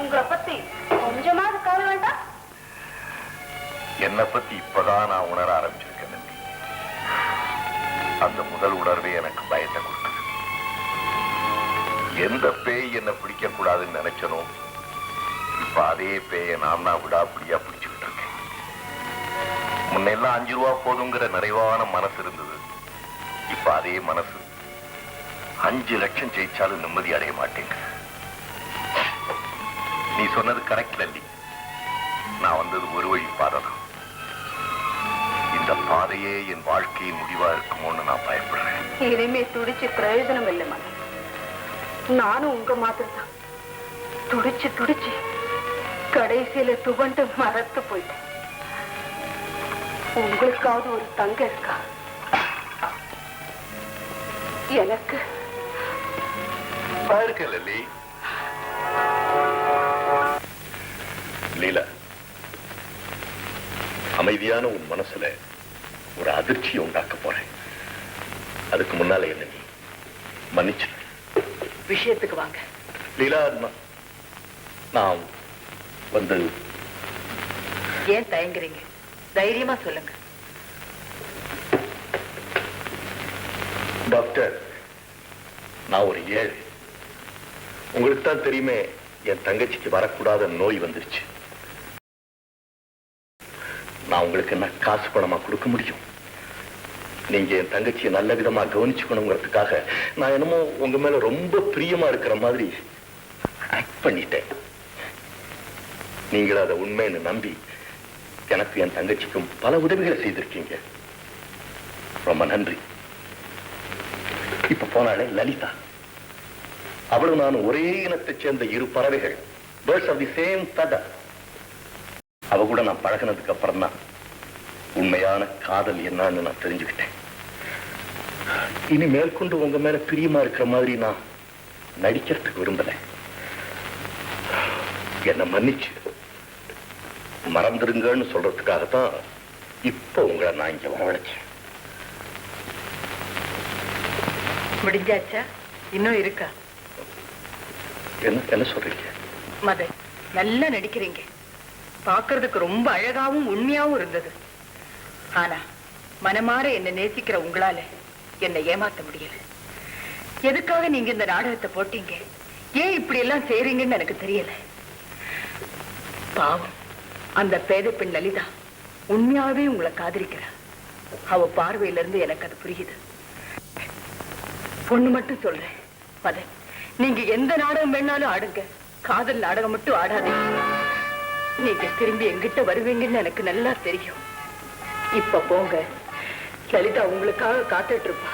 உங்களை பத்தி கொஞ்சமாவது கவலை வேண்டாம். என்னை பத்தி இப்பதான் நான் உணர ஆரம்பிச்சிருக்கேன் அந்த முதல் உணர்வே எனக்கு பயத்தை கொடுக்குது எந்த பேய் என்ன பிடிக்க கூடாதுன்னு நினைச்சனோ இப்ப அதே பேயை நான் நான் விடாப்பிடியா பிடிச்சுக்கிட்டு இருக்கேன். முன்னெல்லாம் அஞ்சு ரூபா போதுங்கிற நிறைவான மனசு இருந்தது. இப்ப அதே மனசு. அஞ்சு லட்சம் ஜெயிச்சாலும் நிம்மதி அடைய மாட்டேங்க நீ சொன்னது கரெக்ட் லல்லி. நான் வந்தது ஒரு வழி பாதை தான் இந்த பாதையே என் வாழ்க்கையின் முடிவா இருக்குமோன்னு நான் பயப்படுறேன். இனிமே துடிச்சு பிரயோஜனம் இல்லை மகன். நானும் உங்க மாதிரி தான் துடிச்சு துடிச்சு கடைசியில துவண்டு மறத்து போயிட்டேன். உங்களுக்காவது ஒரு தங்க இருக்கா? எனக்கு. இருக்க லல்லி. அமைதியான உன் மனசுல ஒரு அதிர்ச்சியை உண்டாக்க போறேன். அதுக்கு முன்னால என்ன நீ மன்னிச்சு விஷயத்துக்கு வாங்க. லீலா நான்- வந்து ஏன் தயங்குறீங்க? தைரியமா சொல்லுங்க. டாக்டர் நான் ஒரு ஏழை. உங்களுக்கு தான் தெரியுமே என் தங்கச்சிக்கு வரக்கூடாத நோய் வந்துருச்சு. நான் உங்களுக்கு என்ன காசு பணமா கொடுக்க முடியும்? நீங்க என் தங்கச்சியை நல்ல விதமா கவனிச்சுக்கணுங்கிறதுக்காக நான் என்னமோ உங்க மேல ரொம்ப பிரியமா இருக்கிற மாதிரி ஆக்ட் பண்ணிட்டேன். நீங்கள் அதை உண்மைன்னு நம்பி எனக்கு என் தங்கச்சிக்கும் பல உதவிகளை செய்திருக்கீங்க. ரொம்ப நன்றி. இப்ப போனாலே லலிதா. அவளும் நான் ஒரே இனத்தைச் சேர்ந்த இரு பறவைகள். Birds of the same feather. அவ கூட நான் பழகினதுக்கு அப்புறம் தான் உண்மையான காதல் என்னன்னு நான் தெரிஞ்சுக்கிட்டேன். இனி மேற்கொண்டு உங்க மேல பிரியமா இருக்கிற மாதிரி நான் நடிக்கிறதுக்கு விரும்பல. என்ன மன்னிச்சு. மறந்துருங்கன்னு சொல்றதுக்காகத்தான் இப்ப உங்களை நான் இங்க வரவழைச்சேன். முடிஞ்சாச்சா? இன்னும் இருக்கா? என்ன என்ன சொல்றீங்க? மதன் நல்லா நடிக்கிறீங்க. பார்க்கறதுக்கு ரொம்ப அழகாவும் உண்மையாவும் இருந்தது. ஆனா மனமாற என்ன நேசிக்கிற உங்களால என்னை ஏமாத்த முடியல. எதுக்காக நீங்க இந்த நாடகத்தை போட்டீங்க? ஏன் இப்படி எல்லாம் செய்றீங்கன்னு எனக்கு தெரியல. பாவம். அந்த பேதை பெண் லலிதா உண்மையாவே உங்களை காதலிக்கிறா. அவ பார்வையில இருந்து எனக்கு அது புரியுது. பொண்ணு மட்டும் சொல்றேன் மதன். நீங்க எந்த நாடகம் வேணாலும் ஆடுங்க. காதல் நாடகம் மட்டும் ஆடாதீங்க. நீங்க திரும்பி எங்கிட்ட வருவீங்கன்னு எனக்கு நல்லா தெரியும். இப்ப போங்க. லலிதா உங்களுக்காக காத்துட்டு இருப்பா.